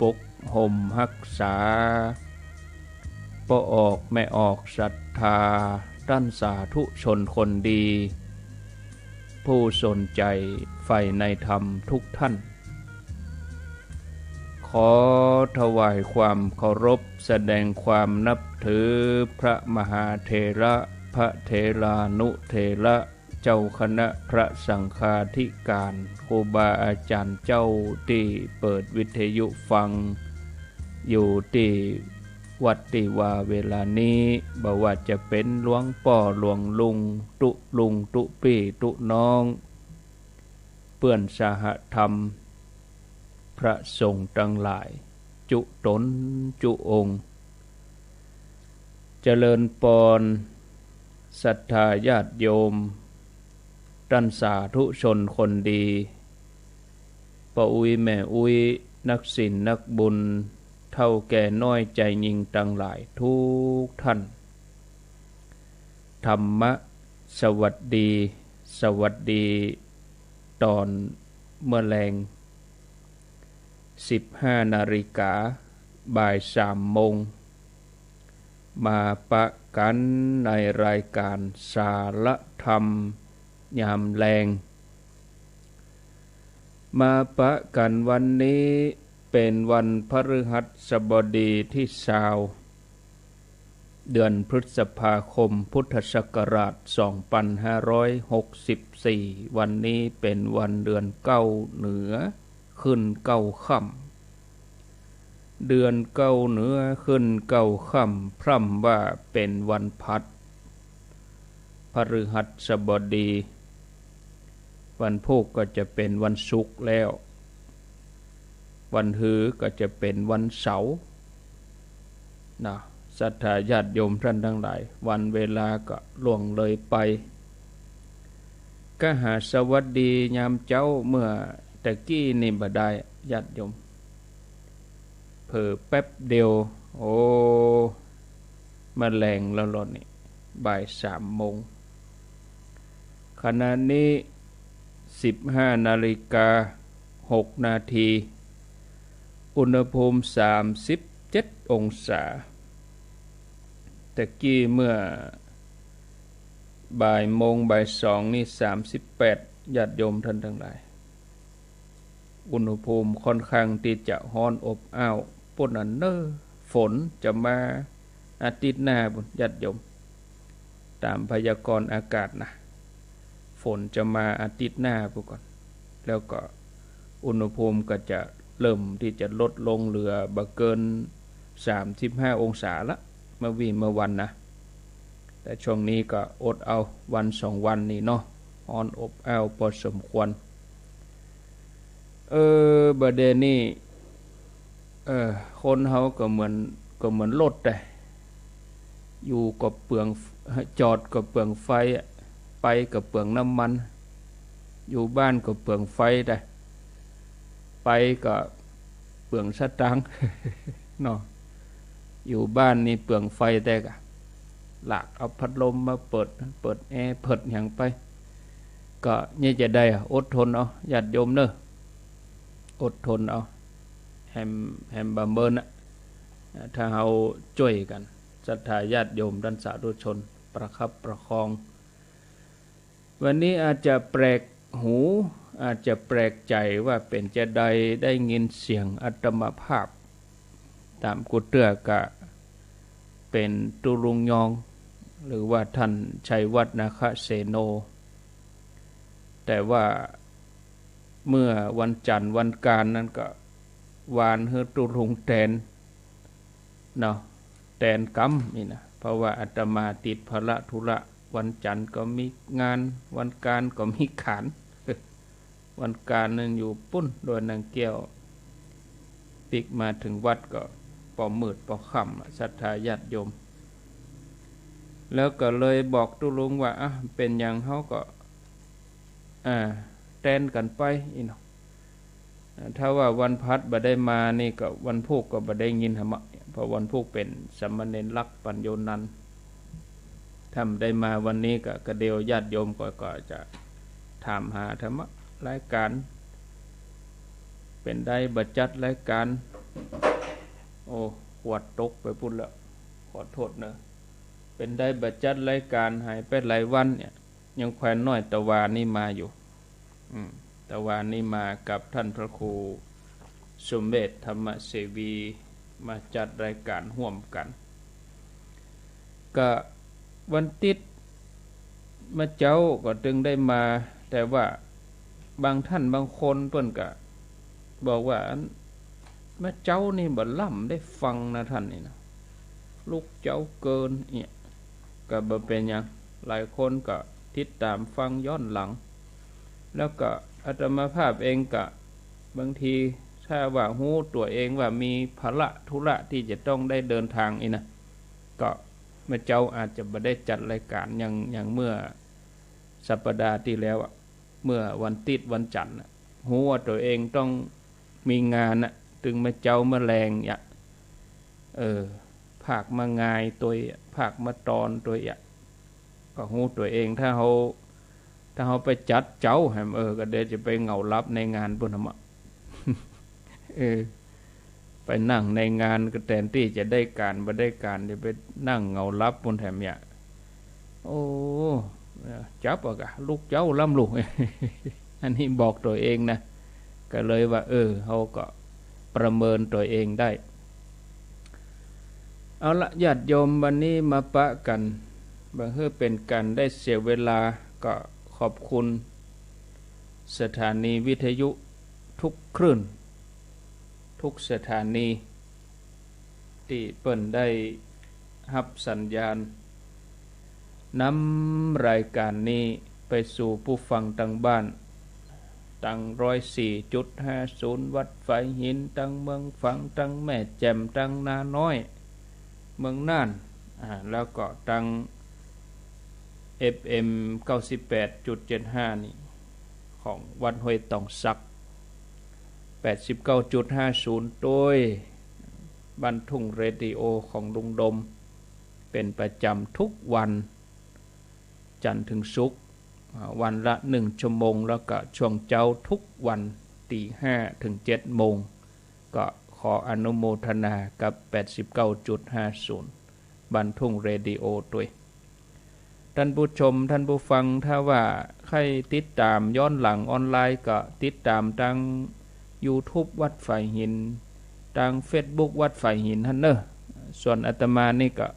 ปกห่มหักษาปออกไม่ออกศรัทธาด้านสาธุชนคนดี ผู้สนใจใฝ่ในธรรมทุกท่าน ขอถวายความเคารพแสดงความนับถือพระมหาเทระพระเทรานุเทระ เจ้าคณะพระสังฆาธิการครูบาอาจารย์เจ้าที่เปิดวิทยุฟัง อยู่ที่วัดติวาเวลานี้บอกว่าจะเป็นหลวงป่อหลวงลุง ตุลุงตุปีตุน้อง เปื่อนสหธรรม พระสงฆ์ตั้งหลาย จุตนจุองค์ เจริญปอนศรัทธาญาติโยม ดันสาธุชนคนดีปะอุยแม่อุยนักศิลนักบุญ เท่าแก่น้อยใจยิงตังหลายทุกท่าน ธรรมะ สวัสดี สวัสดี ตอนเมื่อแรงสิบห้านาฬิกา บ่ายสามโมง มาปะกันในรายการสารธรรม ยามแรง มาปะกันวันนี้เป็นวันพฤหัสบดีที่สาว เดือนพฤษภาคมพุทธศักราช 2564 วันนี้เป็นวันเดือนเก้าเหนือ ขึ้นเก้าค่ำเดือนเก้าเหนือขึ้นเก้าค่ำพร่ำว่าเป็นวันพัดพฤหัสบดี วันพุกก็จะเป็นวันศุกร์แล้ว วันหือก็จะเป็นวันเสาร์นะศรัทธาญาติโยมท่านทั้งหลาย วันเวลาก็ล่วงเลยไปก็หาสวัสดียามเจ้าเมื่อตะกี้นี่บ่ได้ญาติโยมเผอแป๊บเดียว โอ้มาแรงแล้วล่นี่บ่ายสามโมงขณะนี้ สิบห้านาฬิกาหกนาที อุณหภูมิสามสิบเจ็ดองศาตะกี้เมื่อบ่ายโมงบ่ายสองนี่สามสิบแปดญาติโยมท่านทั้งหลาย อุณหภูมิค่อนข้างที่จะฮ้อนอบอ้าวปุ่นอันเนอฝนจะมาอาทิตย์หน้าบุญญาติโยม ตามพยากรณ์อากาศนะ ฝนจะมาอาทิตย์หน้าพวกก่อนแล้วก็อุณหภูมิก็จะเริ่มที่จะลดลงเหลือบะเกิน 35 องศาละเมื่อวีเมื่อวันนะ แต่ช่วงนี้ก็อดเอาวันสองวันนี่เนาะอ่อนอบอ้าวพอสมควร เออบเดนี่เออคนเขาก็เหมือนก็เหมือนรถแต่อยู่กับเปลืองจอดกับเปลืองไฟ ไปกับเปลืองน้ำมัน อยู่บ้านก็เปลืองไฟได้ ไปก็เปลืองสตังเนาะอยู่บ้านนี่เปลืองไฟแต่กะหลักเอาพัดลมมาเปิด เปิดแอร์เปิดอย่างไป ก็นี่จะได้อดทนเอาญาติโยมเนอะอดทนเอาแฮมแฮมบัมเบิร์นะถ้าเราช่วยกันศรัทธาญาติโยมดันสาธุชน ประคับประคอง วันนี้อาจจะแปลกหูอาจจะแปลกใจว่าเป็นจะใดได้ยินเสียงอัตมภาพ ตามกุเตือกะ เป็นตุลุงยอง หรือว่าท่านชัยวัฒนาคเสโน แต่ว่าเมื่อวันจันทร์วันการนั้นก็วานเฮตุลุงแทนเนาะแทนกรรมนี่นะเพราะว่าอาตมาติดภระธุระ วันจันทร์ก็มีงาน วันการก็มีขาน วันการนึงอยู่ปุ้นโดยนางเกี้ยวปิกมาถึงวัดก็ปอมืดปอค่ำศรัทธาญาติโยม แล้วก็เลยบอกตุลุงว่าอะเป็นอย่างเขาก็อ่าแตนกันไปอีเนาะถ้าว่าวันพัดบ่ได้มานี่ก็วันพุกก็บ่ได้ยินธรรมะเพราะวันพุกเป็นสัมมเนรักปัญโยนัน ถ้าได้มาวันนี้ก็กระเดียวญาติโยมก็ก็จะถามหาธรรมะรายการ เป็นได้บัจัดรายการ โอ้หวดตกไปพุ่นแล้วขอโทษเนอะเป็นได้บัจัดรายการหายไปหลายวันเนี่ย ยังแควนน้อยตะวานี่มาอยู่ อืมตะวานี่มากับท่านพระครูสมเด็จธรรมเสวีมาจัดรายการห่วมกัน ก็ วันติดมาเจ้าก็จึงได้มา แต่ว่าบางท่านบางคนเพิ่นก็บอกว่าม่เจ้านี่บ่ล่ำได้ฟังนะท่านนี่นะลูกเจ้าเกินเนี่ยก็บ่เป็นยังหลายคนก็ติดตามฟังย้อนหลัง แล้วก็อาตมาภาพเองก็บางทีถ้าว่าหูตัวเองว่ามีภาระธุระที่จะต้องได้เดินทางอีนะก็ แม่เจ้าอาจจะไม่ได้จัดรายการอย่างอย่างเมื่อสัปดาห์ที่แล้วเมื่อวันติดวันจันทร์หูว่าตัวเองต้องมีงานนะถึงม่เจ้ามาแรงอย่าเออภาคมางายตัวภาคมาตอนตัวอย่าก็หูตัวเองถ้าเขาถ้าเขาไปจัดเจ้าแหมเออ ก็เดี๋ยวจะไปเหงารับในงานปุ่นธรรมะเออ ไปนั่งในงานก็แทนที่จะได้การมาได้การจะไปนั่งเงารับบนแถมเนี่ยโอ้จับอะกะลูกเจ้าล่ำลูกอันนี้บอกตัวเองนะ ก็เลยว่า เออเขาก็ประเมินตัวเองได้ เอาละญาติโยมวันนี้มาปะกันบางเพื่อเป็นการได้เสียเวลาก็ขอบคุณ สถานีวิทยุทุกคลื่น ทุกสถานี ที่เปิ่นได้รับสัญญาณนำรายการนี้ไปสู่ผู้ฟังทางบ้านตั้งร้อยสี่จุดห้าศูนย์วัดไฟหินตั้งเมืองฝังตั้งแม่แจ่มตั้งนาน้อย เมืองน่านแล้วก็ตั้ง FM 98.75 นี่ ของวัดห้วยตองซัก 89.50 โดยบันทุ่งเรดิโอของลุงดม เป็นประจำทุกวัน จันทร์ถึงศุกร์วันละหนึ่งชั่วโมง แล้วก็ช่วงเจ้าทุกวันตีห้าถึงเจ็ดโมง ก็ขออนุโมทนากับ 89.50 บันทุ่งเรดิโอด้วยท่านผู้ชมท่านผู้ฟังถ้าว่าใครติดตามย้อนหลังออนไลน์ก็ติดตามทาง YouTube วัดฝ่ายหิน ทาง Facebook วัดฝ่ายหินท่านเนอะส่วนอาตมานี่ก็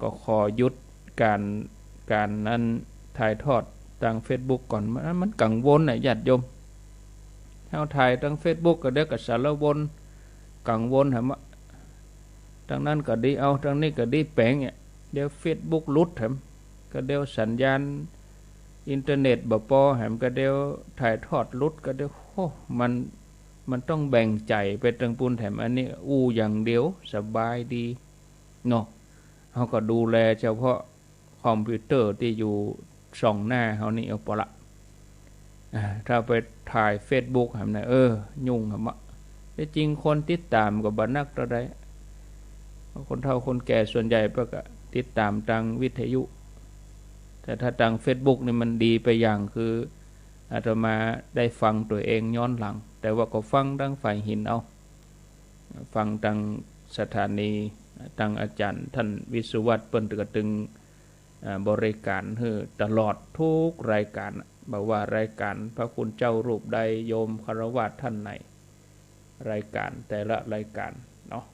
ก็ขอยุดการการนั้นถ่ายทอดทาง Facebook ก่อนมันมันกังวลนะญาติโยมเฮาถ่ายทาง Facebook ก็เด็กกับสารวนกังวลหะมะทางนั้นก็ดีเอาทางนี้ก็ดีแปลงเนี่ยเดี๋ยว Facebook ลุดแถมก็เดี๋ยวสัญญาณอินเทอร์เน็ตบ่พอแหมก็เดี๋ยวถ่ายทอดลุดก็เดี๋ยวโอ้มัน มันต้องแบ่งใจไปตังปูนแถมอันนี้ อู้อย่างเดียวสบายดีเนาะเขาก็ดูแลเฉพาะคอมพิวเตอร์ที่อยู่สองหน้าเขานี่เอาปละถ้าไปถ่ายเฟซบุ๊กแหมนะเออ ยุ่งครับแต่จริงคนติดตามกับบันักตัวใดคนเฒ่าคนแก่ส่วนใหญ่ปก็ติดตามทางวิทยุ แต่ถ้าทางเฟซบุ๊กนี่มันดีไปอย่างคือ อาตมาได้ฟังตัวเองย้อนหลัง แต่ว่าก็ฟังดังฝ่ายหินเอา ฟังทางสถานีทางอาจารย์ ท่านวิสุวัตเปิ้นกตึงบริการเฮือตลอดทุกรายการบอกว่ารายการพระคุณเจ้ารูปใดโยมคารวะท่านไหน รายการแต่ละรายการเนาะ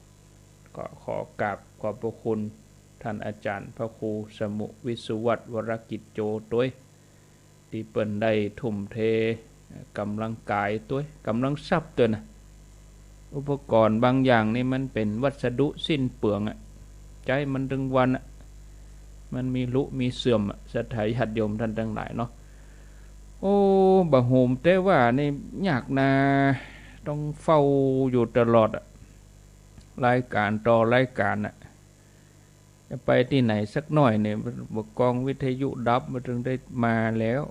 ก็ขอกราบขอบพระคุณท่านอาจารย์ พระครูสมุวิสุวัตวรกิจโจด้วย ที่เปิ่นได้ทุ่มเทกำลังกายตัวกำลังทรัพย์ตัวนะอุปกรณ์บางอย่างนี่มันเป็นวัสดุสิ้นเปลืองอะใจมันดึงวันอะมันมีลุมีเสื่อมสถายหัดโยมท่านทั้งหลายเนาะโอ้บะโฮมแต่ว่านี่ยากนาต้องเฝ้าอยู่ตลอดอะรายการต่อรายการอะ จะไปที่ไหนสักหน่อยเนี่ยบกกองวิทยุดับมาถึงได้มาแล้ว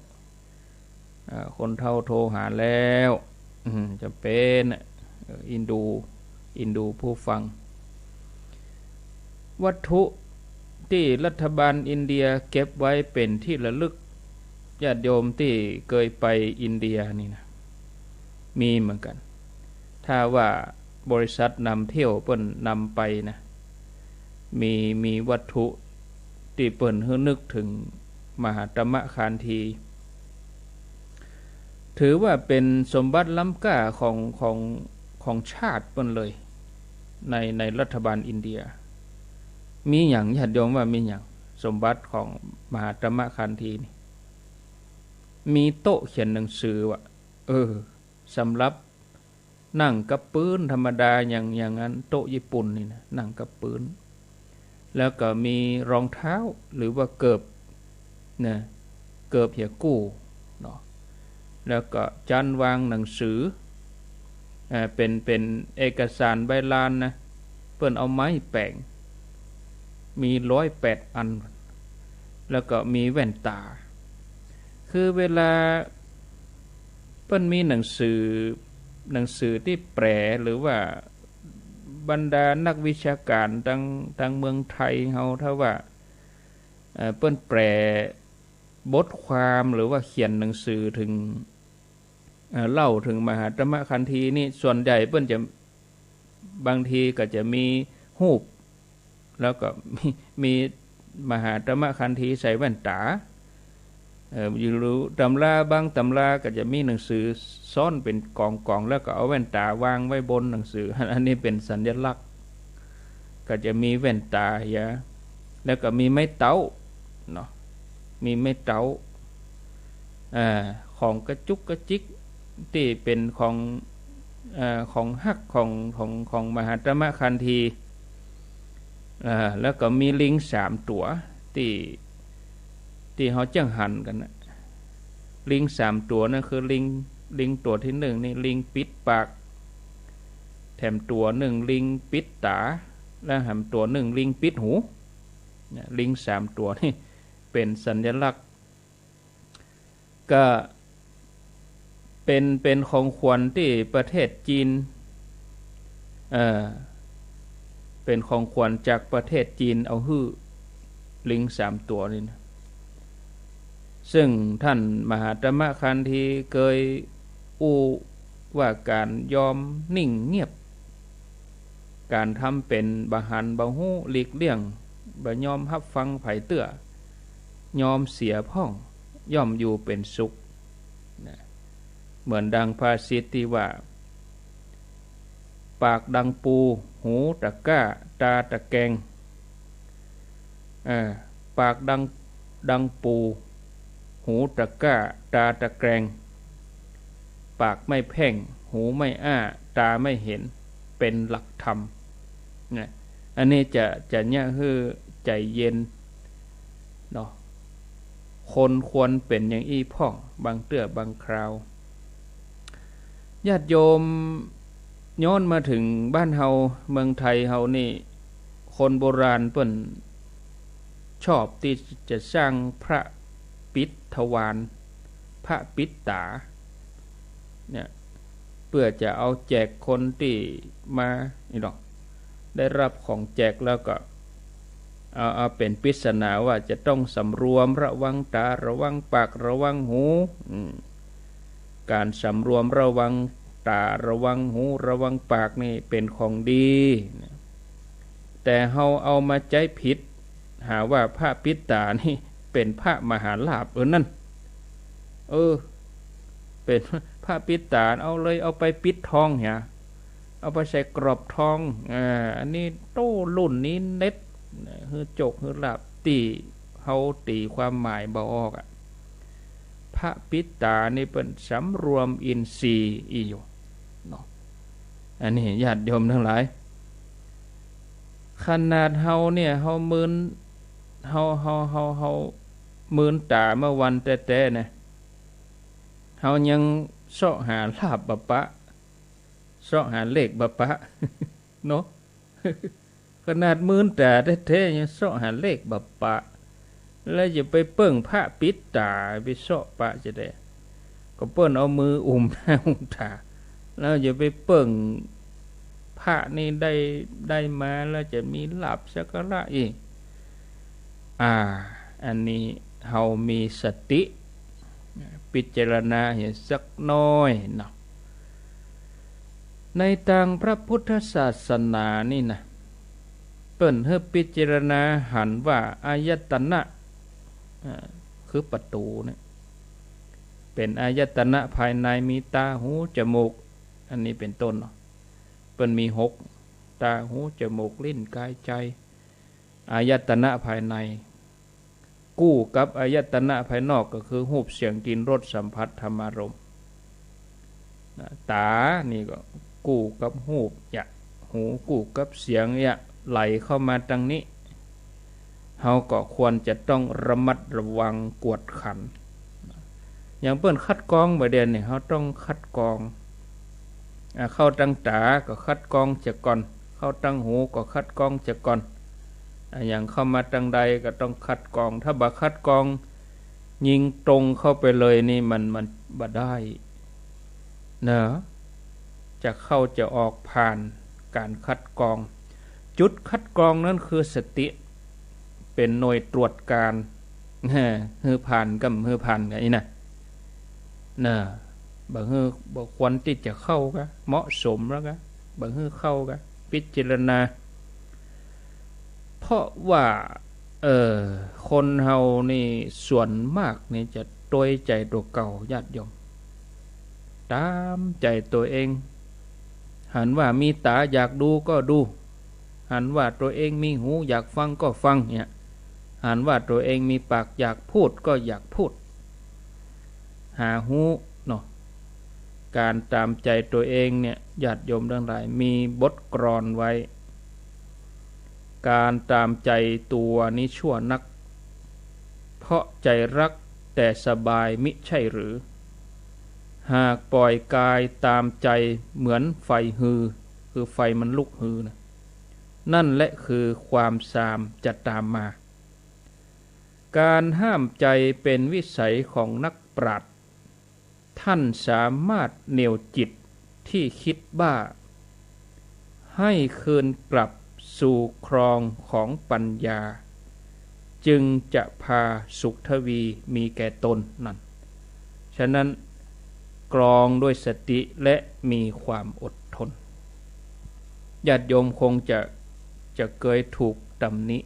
คนเท่าโทรหาแล้วจะเป็นอินดูอินดูผู้ฟัง วัตถุที่รัฐบาลอินเดียเก็บไว้เป็นที่ระลึกญาติโยมที่เคยไปอินเดียนี่นะมีเหมือนกัน ถ้าว่าบริษัทนำเที่ยวเปิ้นนำไปนะ มีมีวัตถุที่เปิ้นเฮืนึกถึงมหาตมะคานที ถือว่าเป็นสมบัติล้ำก้าของของของชาติเปิ้นเลย ในในรัฐบาลอินเดีย มีอย่างญาติโยมว่ามีอย่างสมบัติของมหาตมะคานทีนี่มีโต๊ะเขียนหนังสือว่าเออสำหรับนั่งกับปืนธรรมดาอย่างอย่างนั้น โต๊ะญี่ปุ่นนี่นะนั่งกับปืน แล้วก็มีรองเท้าหรือว่าเกิบนะเกิบเหียกู้เนาะแล้วก็จานวางหนังสืออ่าเป็นเป็นเอกสารใบลานนะเปิ้นเอาไม้แปงมีร้อยแปดอัน แล้วก็มีแว่นตา คือเวลาเปิ้นมีหนังสือหนังสือที่แปลหรือว่า บรรดานักวิชาการทางทางเมืองไทยเฮาถ้าว่าเปิ้นแปลบทความหรือว่าเขียนหนังสือถึงเล่าถึงมหาธรรมคันธีนี่ส่วนใหญ่เปิ้นจะบางทีก็จะมีหูปแล้วก็มีมีมหาธรรมคันธีใส่แว่นตา อยู่รู้ตำราบางตำราก็จะมีหนังสือซ่อนเป็นกองกองแล้วก็เอาแว่นตาวางไว้บนหนังสือ อันนี้เป็นสัญลักษณ์ ก็จะมีแว่นตาอย่าแล้วก็มีไม้เต้าเนาะมีไม้เต้าอ่าของกระจุกกระจิกที่เป็นของอของฮักของของของมหาตมะคันธีแล้วก็มีลิงสามตัวที่ ที่เขาจ้งหันกันนะลิงสามตัวนั่นคือลิงลิงตัวที่หนึ่งนี่ลิงปิดปาก แถมตัวหนึ่งลิงปิดตา และแถมตัวหนึ่งลิงปิดหูลิงสามตัวนี่เป็นสัญลักษณ์ ก็เป็นเป็นของขวัญที่ประเทศจีนเออเป็นของขวัญจากประเทศจีนเอาฮื้อลิงสามตัวนี่นะ ซึ่งท่านมหาตมคันทีเคยอูว่าการยอมนิ่งเงียบ การทำเป็นบาหันบาหูหลีกเลี่ยงบยอมฮับฟังไผ่เตื้อยอมเสียพ่อง ย่อมอยู่เป็นสุข เหมือนดังภาษิตที่ว่า ปากดังปู หูตะก้า ตาตะแกงปากดังดังปู หูตะก้า ตาตะแกรง ปากไม่เพ่ง หูไม่อ้า ตาไม่เห็นเป็นหลักธรรมนะอันนี้จะจะเนี่ยคือใจเย็นเนาะคนควรเป็นอย่างอี้พ่อง บางเตื้อบางคราวญาติโยมย้อนมาถึงบ้านเฮาเมืองไทยเฮานี่ คนโบราณเปิ้นชอบที่จะสร้างพระ ปิดทวารพระปิดตาเนี่ยเพื่อจะเอาแจกคนที่มานี่หรอกได้รับของแจกแล้วก็เอาเอาเป็นปริศนาว่าจะต้องสำรวมระวังตาระวังปากระวังหูการสำรวมระวังตาระวังหูระวังปากนี่เป็นของดี แต่เฮาเอามาใจผิด หาว่าพระปิดตานี่ เป็นพระมหาลาภเออนั่น เออ เป็นพระปิตาเอาเลยเอาไปปิดทองเนี่ยเอาไปใส่กรอบทองอ่าอันนี้โต้รุ่นนี้เน็ตคือจกคือหลับตีเขาตีความหมายบออกอะพระปิตานี่เป็นสำรวมอินทรีย์อีอยู่เนาะอันนี้ญาติโยมทั้งหลาย ขนาดเฮาเนี่ยเฮามืนเฮาเฮาเฮาเฮา มื่นตาเมื่อวันแต่แต่นะเฮายังเสาะหาลาบบปะเสาะหาเลขบปะเนาะขนาดมื่นตาแต่แต่ยังเสาะหาเลขบปะ แล้วจะไปเปิ้งพระปิดตาไปเสาะปะจะได้ก็เปิ้นเอามืออุ้มหน้าอุ้มตาแล้วจะไปเปิ้งพระนี่ได้ได้มาแล้วจะมีหลับสักระอีก อ่า อันนี้ เฮามีสติ พิจารณาเห็นสักน้อยนะในทางพระพุทธศาสนานี่นะเปิ่นเฮพิจารณาหันว่าอายตนะคือประตูเนี่ยเป็นอายตนะภายในมีตาหูจมูก อันนี้เป็นต้นเนาะเปิ่นมีหกตาหูจมูกลิ้นกายใจ อายตนะภายใน กู้กับอายตนะภายนอกก็คือหูบเสียงกินรสสัมผัสธรรมารมตา นี่ก็กู้กับหูบยะหูกู้กับเสียงยะไหลเข้ามาตังนี้เฮาก็ควรจะต้องระมัดระวังกวดขัน อย่างเปิ้นคัดกองประเด็นเนี่ยเขาต้องคัดกองเข้าตั้งตาก็คัดกองจะก่อน เข้าตั้งหูก็คัดกองจะก่อน อย่างเข้ามาตั้งใดก็ต้องคัดกอง ถ้าบัคัดกอง ยิงตรงเข้าไปเลยนี่มันมันบ่ได้เนอะจะเข้าจะออกผ่านการคัดกอง จุดคัดกองนั้นคือสติเป็นหน่วยตรวจการเฮือผ่านกับเฮือผ่านไงนะนะบางเฮือบางควรที่จะเข้ากะเหมาะสมแล้วกะบางเฮือเข้ากะพิจารณา เพราะว่าเออคนเฮานี่ส่วนมากนี่จะตัวใจตัวเก่าญาติโยมตามใจตัวเอง หันว่ามีตาอยากดูก็ดู หันว่าตัวเองมีหูอยากฟังก็ฟังเนี่ยหันว่าตัวเองมีปากอยากพูดก็อยากพูด หาหูเนาะการตามใจตัวเองเนี่ยญาติโยมทั้งหลายมีบทกรอนไว้ การตามใจตัวนี้ชั่วนัก เพราะใจรักแต่สบายมิใช่หรือ หากปล่อยกายตามใจเหมือนไฟฮือ คือไฟมันลุกฮือนะนั่นและคือความสามจะตามมา การห้ามใจเป็นวิสัยของนักปราชญ์ท่านสามารถเหนี่ยวจิตที่คิดบ้า ให้คืนกลับ สู่ครองของปัญญา จึงจะพาสุขทวีมีแก่ตนนั่น ฉะนั้นกรองด้วยสติและมีความอดทนญาติโยมคงจะจะเคยถูกตำหนิ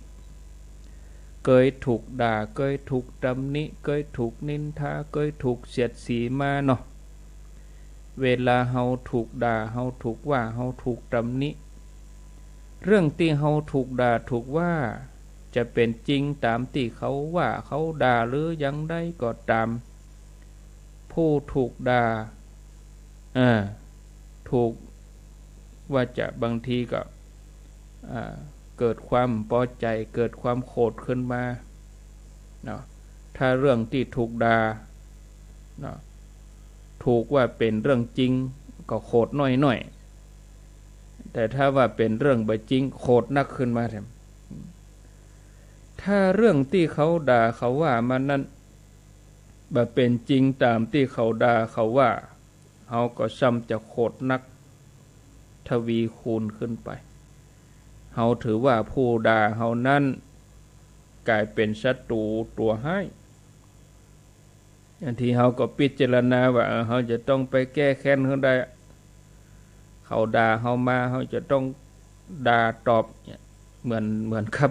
เคยถูกด่าเคยถูกตำหนิเคยถูกนินทาเคยถูกเสียดสีมาเนาะเวลาเฮาถูกด่าเฮาถูกว่าเฮาถูกตำหนิ เรื่องที่เฮาถูกด่าถูกว่าจะเป็นจริงตามที่เขาว่าเขาด่าหรือยังได้ก็ตาม ผู้ถูกด่าอ่าถูกว่าจะบางทีก็เกิดความพอใจเกิดความโกรธขึ้นมาเนาะถ้าเรื่องที่ถูกด่าเนาะถูกว่าเป็นเรื่องจริงก็โกรธน้อยหน่อย แต่ถ้าว่าเป็นเรื่องบจริงโกรนักขึ้นมาแถมถ้าเรื่องที่เขาด่าเขาว่ามันนั้นบ่เป็นจริงตามที่เขาด่าเขาว่าเฮาก็ซ้ำจะโคตรนัก ทวีคูณขึ้นไปเฮาถือว่าผู้ด่าเฮานั้นกลายเป็นศัตรูตัวให้อันที่เฮาก็พิจารณาว่าเฮาจะต้องไปแก้แค้นเขาได้ เขาด่าเฮามาเฮาจะต้องด่าตอบเหมือนเหมือนครับ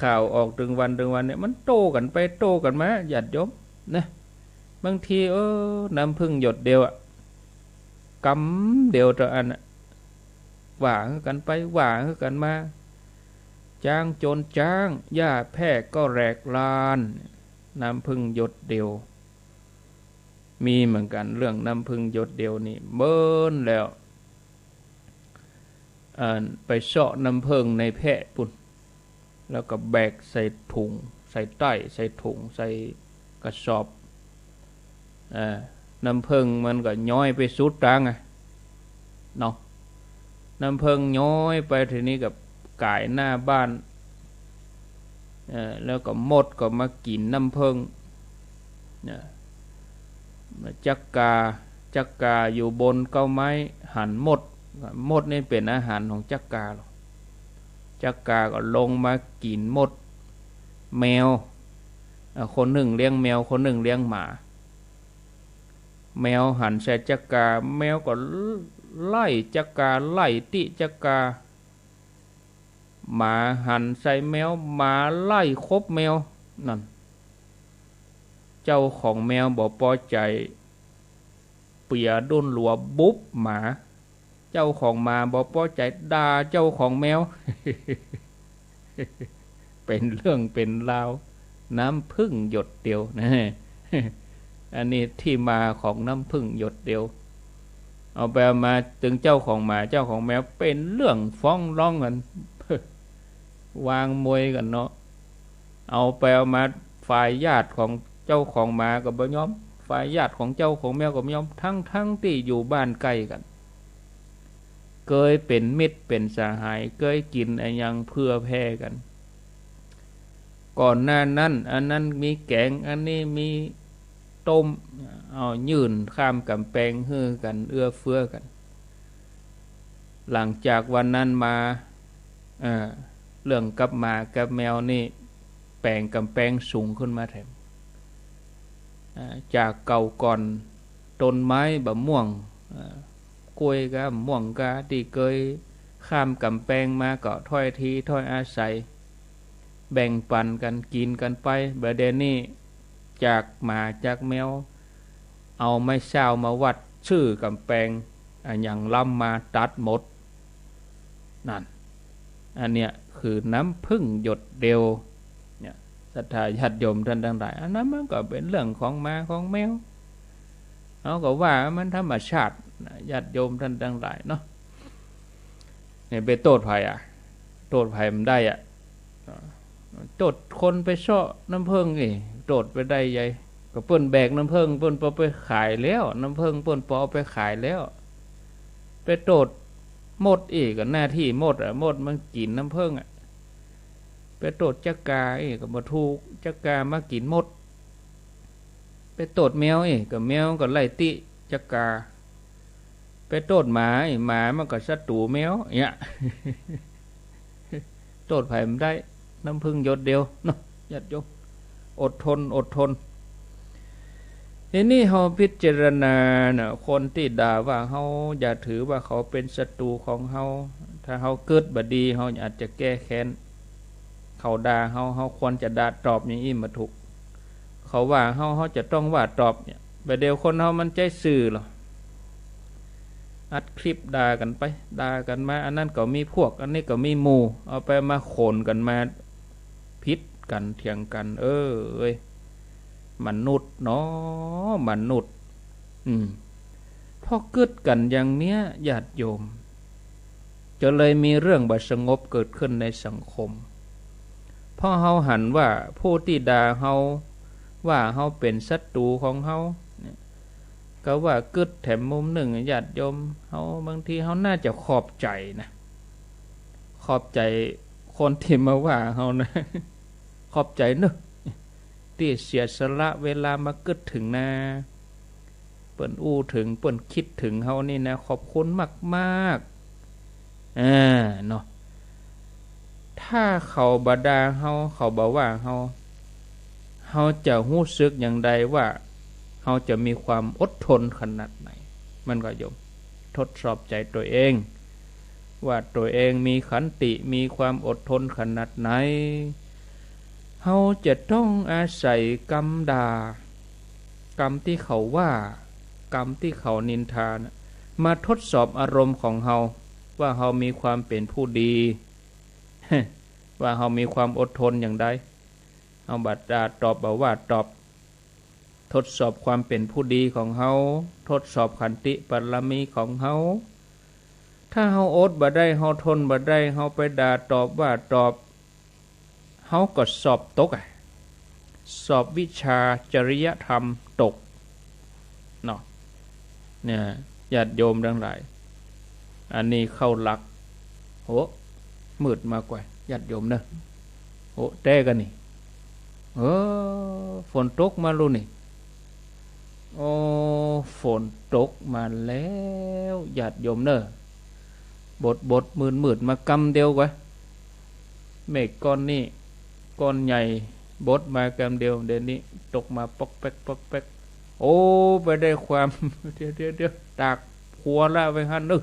ข่าวออกถึงวันถึงวันเนี่ยมันโตกันไปโตกันมาหยัดยมนะบางทีเออน้ำพึ่งหยดเดียวอะกำเดียวต่ออันอะหว่ากันไปหว่ากันมาจ้างโจนจ้างหญ้าแพร่ก็แรกลาน น้ำพึ่งหยดเดียว มีเหมือนกันเรื่องน้ำพึ่งหยดเดียวนี่เบิ้นแล้ว ไปเสาะน้ำพึ่งในแพะปุ่น แล้วก็แบกใส่ถุง ใส่ใต้ ใส่ถุง ใส่กระสอบน้ำพึ่งมันก็ย้อยไปสุดตังไงเนาะน้ำพึ่งย้อยไปทีนี้กับกายหน้าบ้านแล้วก็มดก็มากินน้ำพึ่งจักกาจักกาอยู่บนเก้าไม้หันมด มดนี่เป็นอาหารของจักกาหรอกจักกาก็ลงมากินมด แมว คนหนึ่งเลี้ยงแมวคนหนึ่งเลี้ยงหมา แมวหันใส่จักกา แมวก็ไล่จักกาไล่ติจักกา หมาหันใส่แมวหมาไล่คบแมวนั่นเจ้าของแมวบอกพอใจ เปียดุนหลัวบุ๊บหมา เจ้าของหมาบอกพอใจด่าเจ้าของแมว เป็นเรื่องเป็นราว น้ำพึ่งหยดเดียวนะอันนี้ที่มาของน้ำพึ่งหยดเดียว เอาไปมาถึงเจ้าของหมาเจ้าของแมวเป็นเรื่องฟ้องร้องกันวางมวยกันเนาะเอาไปเอามาฝ่ายญาติของเจ้าของหมากับบ่ยอม ฝ่ายญาติของเจ้าของแมวกับบ่ยอมทั้งทั้งที่อยู่บ้านใกล้กัน เคยเป็นมิตรเป็นสหายเคยกินอะไรยังเพื่อแพ้กัน ก่อนหน้านั้น อันนั้นมีแกงอันนี้มีต้มเอายืนข้ามกำแพงเฮือกันเอื้อเฟื้อกัน หลังจากวันนั้นมาเรื่องกับหมากับแมวนี่แปลงกำแพงสูงขึ้นมาแถมจากเก่าก่อนต้นไม้บะม่วง กล้วยกะม่วงกะที่เคยข้ามกำแพงมาก็ถ้อยทีถ้อยอาศัย แบ่งปันกันกินกันไปบเดนี่จากหมาจากแมว เอาไม้เช้ามาวัดชื่อกำแพงอย่างล้ำมาตัดหมด นั่น อันเนี้ยคือน้ำพึ่งหยดเดียวเนี่ยศรัทธาญาติโยมท่านทั้งหลายอันนั้นมันก็เป็นเรื่องของมาของแมวเขาก็ว่ามันธรรมชาติ ญาติโยมท่านทั้งหลายเนาะเนี่ยไปโตดภัยอะ โตดภัยมันได้อะโตดคนไปเชาะน้ำเพิงนี่โตดไปได้ใหญ่ก็เปิ้นแบกน้ำเพิงเปิ้นปอไปขายแล้ว น้ำเพิงเปิ้นปอไปขายแล้ว ไปโตดหมดอีกก็หน้าที่หมดอะหมดมันกินน้ำเพิงอะไปโตดจักกาเอกก็มาถูกจักกามากินหมด ไปโตดแมวเอกก็แมวก็ไล่ติจักกา ไปโตดหมาหมามันก็ศัตรูแมวเนี่ยโตดไผ่มันได้ น้ำพึ่งหยดเดียวเนาะยัดยกอดทน อดทนทีนี้เขาพิจารณาเนะคนที่ด่าว่าเขาอย่าถือว่าเขาเป็นศัตรูของเขาถ้าเขาเกิดบดีเขาอาจจะแก้แค้นเขาด่าเขาเขาควรจะด่าตอบอย่างนี้มาถูก เขาว่าเขาเขาจะต้องว่าตอบเนี่ยแบบเดียวคนเขามันใจสื่อหรอ อัดคลิปด่ากันไปด่ากันมา อันนั้นก็มีพวก อันนี้ก็มีหมู่ เอาไปมาโขนกันมาพิษกันเถียงกัน เออเอ้ยมนุษย์เนาะมนุษย์ อืมพอเกิดกันอย่างเนี้ยญาติโยม จะเลยมีเรื่องบัสงบเกิดขึ้นในสังคมพราะเฮาหันว่าผู้ที่ด่าเฮาว่าเฮาเป็นศัตรูของเฮา ก็ว่ากึดแถมมุมหนึ่งญาติโยมเฮาบางทีเฮาน่าจะขอบใจนะ ขอบใจคนที่มาว่าเฮานะ ขอบใจเนอะที่เสียสละเวลามากึดถึงนะเปิ่นอู้ถึงเปิ่นคิดถึงเฮานี่นะ ขอบคุณมากมากอ่าเนาะถ้าเขาบดาเฮาเขาบอกว่าเฮาเฮาจะหู้ซึกอย่างใดว่า เฮาจะมีความอดทนขนาดไหน มันก็ยมทดสอบใจตัวเอง ว่าตัวเองมีขันติมีความอดทนขนาดไหนเฮาจะต้องอาศัยกรรมดากรรมที่เขาว่ากรรมที่เขานินทานะมาทดสอบอารมณ์ของเฮาว่าเฮามีความเป็นผู้ดี ว่าเขามีความอดทนอย่างใดเอาบัตรดาตอบบอกว่าตอบ ทดสอบความเป็นผู้ดีของเขาทดสอบขันติปรมีของเขาถ้าเขาอดบ่ได้เขาทนบ่ได้เขาไปด่าตอบว่าตอบเขาก็สอบตกสอบวิชาจริยธรรมตกเนาะเนี่ยญาติโยมทั้งหลาย อันนี้เข้าหลักโหมืดมากกว่าญาติโยมเนอะโอ้แต่กันนี่เออฝนตกมาลูนี่ โอ้ฝนตกมาแล้วหยาดยมเนอะบดบดมืดมืดมากำเดียวกว่าเมฆก้อนนี่ก้อนใหญ่บดมากำเดียว เดี๋ยวนี้ตกมาปอกแป๊กปอกแป๊กโอ้ ไปได้ความ เดี๋ยวเดี๋ยวเดี๋ยวตากหัวละไปฮันนึก